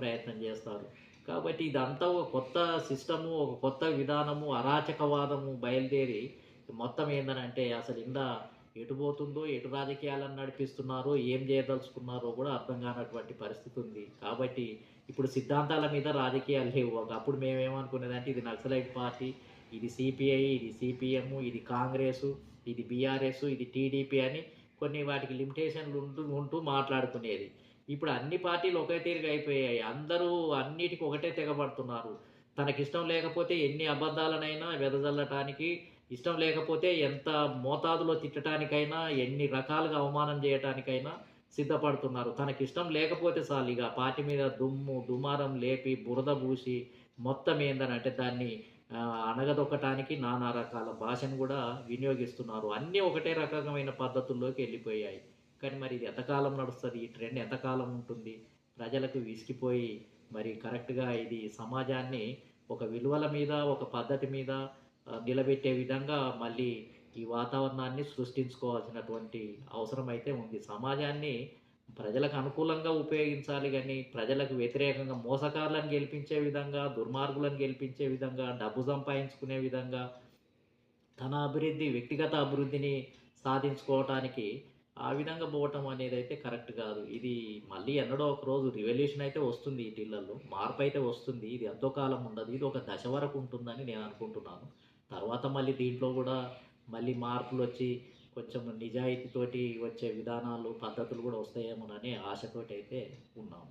ప్రయత్నం చేస్తారు. కాబట్టి ఇదంతా ఒక కొత్త సిస్టము ఒక కొత్త విధానము అరాచకవాదము బయలుదేరి మొత్తం ఏందనంటే అసలు ఇందా ఎటు పోతుందో ఎటు రాజకీయాలను నడిపిస్తున్నారో ఏం చేయదలుచుకున్నారో కూడా అర్థం కానటువంటి పరిస్థితి ఉంది. కాబట్టి ఇప్పుడు సిద్ధాంతాల మీద రాజకీయాలు లేవు. అప్పుడు మేమేమనుకునేదంటే ఇది నక్సలైట్ పార్టీ ఇది సిపిఐ ఇది సిపిఎం ఇది కాంగ్రెస్ ఇది బీఆర్ఎస్ ఇది టీడీపీ అని కొన్ని వాటికి లిమిటేషన్లు ఉంటూ ఉంటూ మాట్లాడుకునేది. ఇప్పుడు అన్ని పార్టీలు ఒకే తీరుగా అయిపోయాయి. అందరూ అన్నిటికీ ఒకటే తెగబడుతున్నారు. తనకిష్టం లేకపోతే ఎన్ని అబద్ధాలనైనా వెదజల్లటానికి ఇష్టం లేకపోతే ఎంత మోతాదులో తిట్టడానికైనా ఎన్ని రకాలుగా అవమానం చేయటానికైనా సిద్ధపడుతున్నారు. తనకి ఇష్టం లేకపోతే చాలు ఇక. పార్టీ మీద దుమ్ము దుమారం లేపి బురద పూసి మొత్తం ఏందనంటే దాన్ని అణగదొక్కటానికి నానా రకాల భాషను కూడా వినియోగిస్తున్నారు. అన్నీ ఒకటే రకమైన పద్ధతుల్లోకి వెళ్ళిపోయాయి. కానీ మరి ఇది ఎంతకాలం నడుస్తుంది? ఈ ట్రెండ్ ఎంతకాలం ఉంటుంది? ప్రజలకు విసిగిపోయి మరి కరెక్ట్గా ఇది సమాజాన్ని ఒక విలువల మీద ఒక పద్ధతి మీద నిలబెట్టే విధంగా మళ్ళీ ఈ వాతావరణాన్ని సృష్టించుకోవాల్సినటువంటి అవసరం అయితే ఉంది. సమాజాన్ని ప్రజలకు అనుకూలంగా ఉపయోగించాలి కానీ ప్రజలకు వ్యతిరేకంగా మోసకారులను గెలిపించే విధంగా దుర్మార్గులను గెలిపించే విధంగా డబ్బు సంపాదించుకునే విధంగా తన అభివృద్ధి వ్యక్తిగత అభివృద్ధిని సాధించుకోవటానికి ఆ విధంగా పోవటం అనేది అయితే కరెక్ట్ కాదు. ఇది మళ్ళీ ఎన్నడో ఒక రోజు రివల్యూషన్ అయితే వస్తుంది ఈ టిల్లల్లో మార్పు అయితే వస్తుంది. ఇది ఎంతో కాలం ఉండదు. ఇది ఒక దశ వరకు ఉంటుందని నేను అనుకుంటున్నాను. తర్వాత మళ్ళీ దీంట్లో కూడా మళ్ళీ మార్పులు వచ్చి కొంచెం నిజాయితీతోటి వచ్చే విధానాలు పద్ధతులు కూడా వస్తాయేమోనని ఆశతోటి అయితే ఉన్నాము.